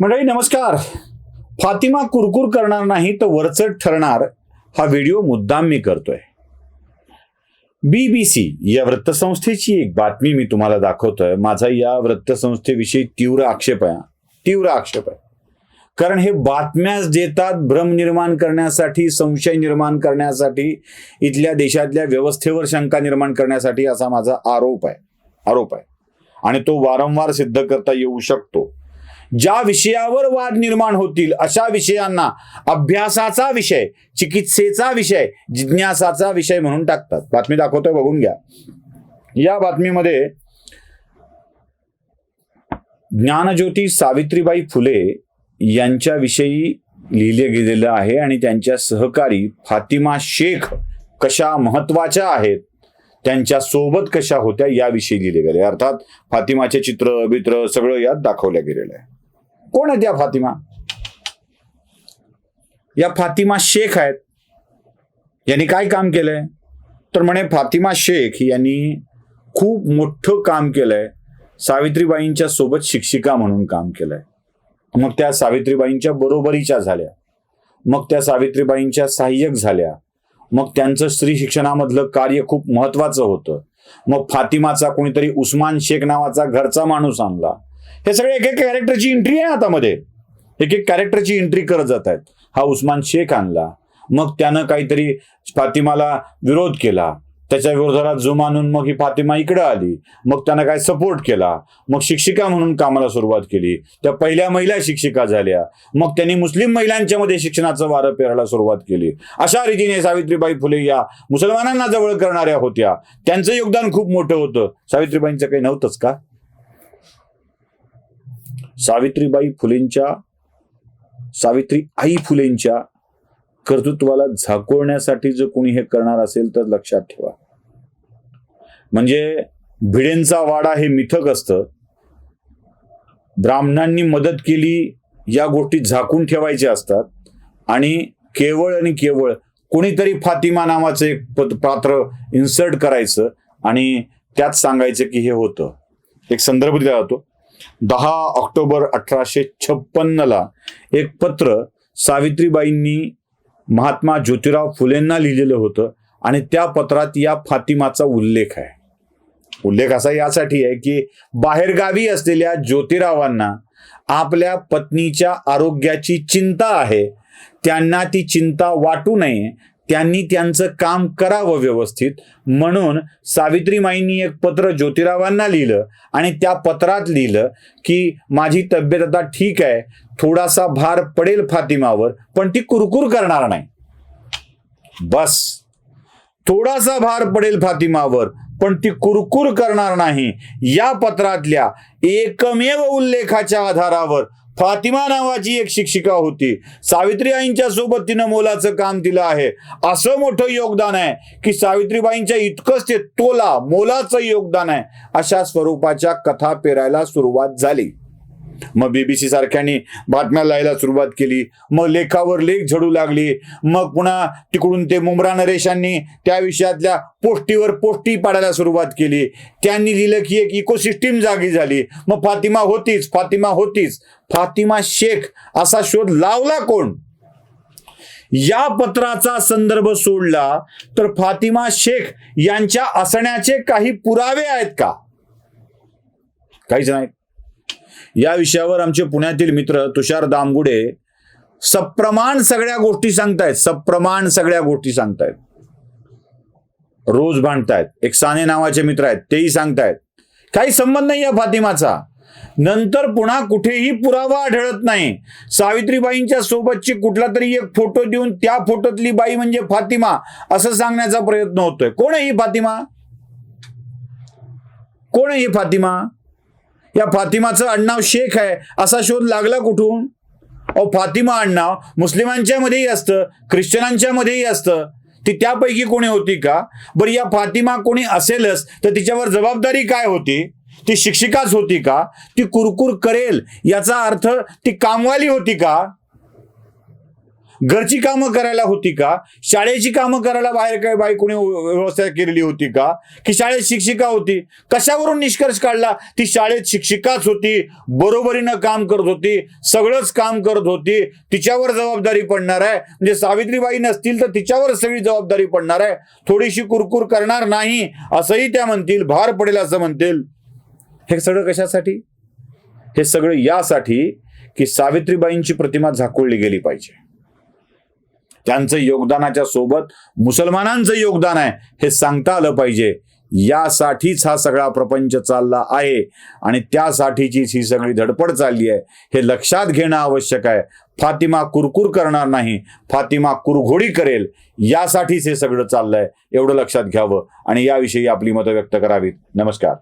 मंडळी नमस्कार. फातिमा कुरकुर करणार नाही तर वरचढ ठरणार हा व्हिडिओ मुद्दाम मी करतोय. बीबीसी या वृत्तसंस्थेची एक बातमी मी तुम्हाला दाखवतोय. माझा या वृत्तसंस्थेविषयी तीव्र आक्षेप आहे. तीव्र आक्षेप आहे. कारण हे बातम्याच देतात भ्रम निर्माण करण्यासाठी संशय निर्माण करण्यासाठी इथल्या देशातल्या व्यवस्थेवर शंका निर्माण करण्यासाठी असा माझा आरोप आहे. आरोप आहे. आणि तो वारंवार सिद्ध करता येऊ शकतो. ज्या विषयावर वाद निर्माण होतील अशा विषयांना अभ्यासाचा विषय चिकित्सेचा विषय जिज्ञासाचा विषय म्हणून टाकतात. बातमी दाखवतोय बघून घ्या. या बातमीमध्ये ज्ञानज्योती सावित्रीबाई फुले यांच्याविषयी लिहिले गेलेलं आहे आणि त्यांच्या सहकारी फातिमा शेख कशा महत्त्वाच्या आहेत त्यांच्यासोबत कशा होत्या याविषयी लिहिले गेले. अर्थात फातिमाचे चित्र बित्र सगळं यात दाखवल्या गेलेलं आहे. कोण आहेत या फातिमा? या फातिमा शेख आहेत. यांनी काय काम केलंय? तर म्हणे फातिमा शेख यांनी खूप मोठं काम केलंय. सावित्रीबाईंच्या सोबत शिक्षिका म्हणून काम केलंय. मग त्या सावित्रीबाईंच्या बरोबरीच्या झाल्या. मग त्या सावित्रीबाईंच्या सहाय्यक झाल्या. मग त्यांचं स्त्री शिक्षणामधलं कार्य खूप महत्वाचं होतं. मग फातिमाचा कोणीतरी उस्मान शेख नावाचा घरचा माणूस आणला. हे सगळे एक एक कॅरेक्टरची एंट्री आहे आता मध्ये एक एक कॅरेक्टरची एंट्री करत जात आहेत. हा उस्मान शेख आणला. मग त्यानं काहीतरी फातिमाला विरोध केला. त्याच्या विरोधात जो मानून मग ही फातिमा इकडं आली. मग त्यानं काय सपोर्ट केला? मग शिक्षिका म्हणून कामाला सुरुवात केली. त्या पहिल्या महिला शिक्षिका झाल्या. मग त्यांनी मुस्लिम महिलांच्या मध्ये शिक्षणाचं वारं पेरायला सुरुवात केली. अशा रीतीने सावित्रीबाई फुले या मुसलमानांना जवळ करणाऱ्या होत्या. त्यांचं योगदान खूप मोठं होतं. सावित्रीबाईंचं काही नव्हतंच का? सावित्रीबाई फुलेंच्या सावित्री आई फुलेंच्या कर्तृत्वाला झाकोळण्यासाठी जर कोणी हे करणार असेल तर लक्षात ठेवा. म्हणजे भिडेंचा वाडा हे मिथक असतं. ब्राह्मणांनी मदत केली या गोष्टी झाकून ठेवायच्या असतात. आणि केवळ आणि केवळ कोणीतरी फातिमा नावाचं एक पद- पात्र इन्सर्ट करायचं आणि त्यात सांगायचं की हे होतं. एक संदर्भ दिला जातो. दहा ऑक्टोबर अठराशे छप्पन्नला एक पत्र सावित्रीबाईंनी महात्मा ज्योतिराव फुलेंना लिहिलेलं होतं आणि त्या पत्रात या फातिमाचा उल्लेख आहे. उल्लेख असा यासाठी आहे की बाहेरगावी असलेल्या ज्योतिरावांना आपल्या पत्नीच्या आरोग्याची चिंता आहे. त्यांना ती चिंता वाटू नये. त्यांनी त्यांचं काम करावं व्यवस्थित. म्हणून सावित्रीमाईंनी एक पत्र ज्योतिरावांना लिहिलं आणि त्या पत्रात लिहिलं की माझी तब्येत आता ठीक आहे. थोडासा भार पडेल फातिमावर पण ती कुरकुर करणार नाही. बस. थोडासा भार पडेल फातिमावर पण ती कुरकुर करणार नाही. या पत्रातल्या एकमेव उल्लेखाच्या आधारावर फातिमा नावाची एक शिक्षिका होती. सावित्री आईंच्या सोबत तिनं मोलाचं काम दिलं आहे. असं मोठं योगदान आहे की सावित्रीबाईंच्या इतकंच ते तोला मोलाचं योगदान आहे अशा स्वरूपाच्या कथा पेरायला सुरुवात झाली. मग बीबीसी सारख्याने बातम्या लायला सुरुवात केली. मग लेखावर लेख झडू लागली. मग पुन्हा तिकडून ते मुमरा नरेशांनी त्या विषयातल्या पोष्टीवर पोष्टी पाडायला सुरुवात केली. त्यांनी लिहिलं की एक इकोसिस्टीम जागी झाली. मग फातिमा होतीच फातिमा होतीच. फातिमा शेख असा शोध लावला कोण? या पत्राचा संदर्भ सोडला तर फातिमा शेख यांच्या असण्याचे काही पुरावे आहेत का? काहीच नाही. या विषयावर आमचे पुण्यातील मित्र तुषार दामगुडे सप्रमाण सगळ्या गोष्टी सांगतायत सप्रमाण सगळ्या गोष्टी सांगतायत. रोज भांडतायत एक साने नावाचे मित्र आहेत तेही सांगतायत. काही संबंध नाही या फातिमाचा. नंतर पुन्हा कुठेही पुरावा आढळत नाही. सावित्रीबाईंच्या सोबतची कुठला तरी एक फोटो देऊन त्या फोटोतली बाई म्हणजे फातिमा असं सांगण्याचा प्रयत्न होतोय. कोण आहे ही फातिमा? कोण आहे ही फातिमा? या फातिमाचं आडनाव शेख आहे असा शोध लागला कुठून? अहो फातिमा आडनाव मुस्लिमांच्या मध्येही असतं ख्रिश्चनांच्या मध्येही असतं. ती त्यापैकी कोणी होती का? बरं या फातिमा कोणी असेलच तर तिच्यावर जबाबदारी काय होती? ती शिक्षिकाच होती का? ती कुरकुर करेल याचा अर्थ ती कामवाली होती का? घरची कामं करायला होती का? शाळेची कामं करायला बाहेर काय बाई कोणी व्यवस्था केलेली होती का? की शाळेत शिक्षिका होती? कशावरून निष्कर्ष काढला? ती शाळेत शिक्षिकाच होती बरोबरीनं काम करत होती सगळंच काम करत होती. तिच्यावर जबाबदारी पडणार आहे. म्हणजे सावित्रीबाई नसतील तर तिच्यावर सगळी जबाबदारी पडणार आहे. थोडीशी कुरकुर करणार नाही असंही त्या म्हणतील. भार पडेल असं म्हणतील. हे सगळं कशासाठी? हे सगळं यासाठी की सावित्रीबाईंची प्रतिमा झाकोळली गेली पाहिजे. त्यांचं योगदानाच्या सोबत मुसलमानांचं योगदान आहे हे सांगता आलं पाहिजे. यासाठीच हा सगळा प्रपंच चालला आहे आणि त्यासाठीचीच ही सगळी धडपड चालली आहे. हे लक्षात घेणं आवश्यक आहे. फातिमा कुरकुर करणार नाही फातिमा कुरघोडी करेल. यासाठीच हे सगळं चाललंय. एवढं लक्षात घ्यावं आणि याविषयी आपली मतं व्यक्त करावीत. नमस्कार.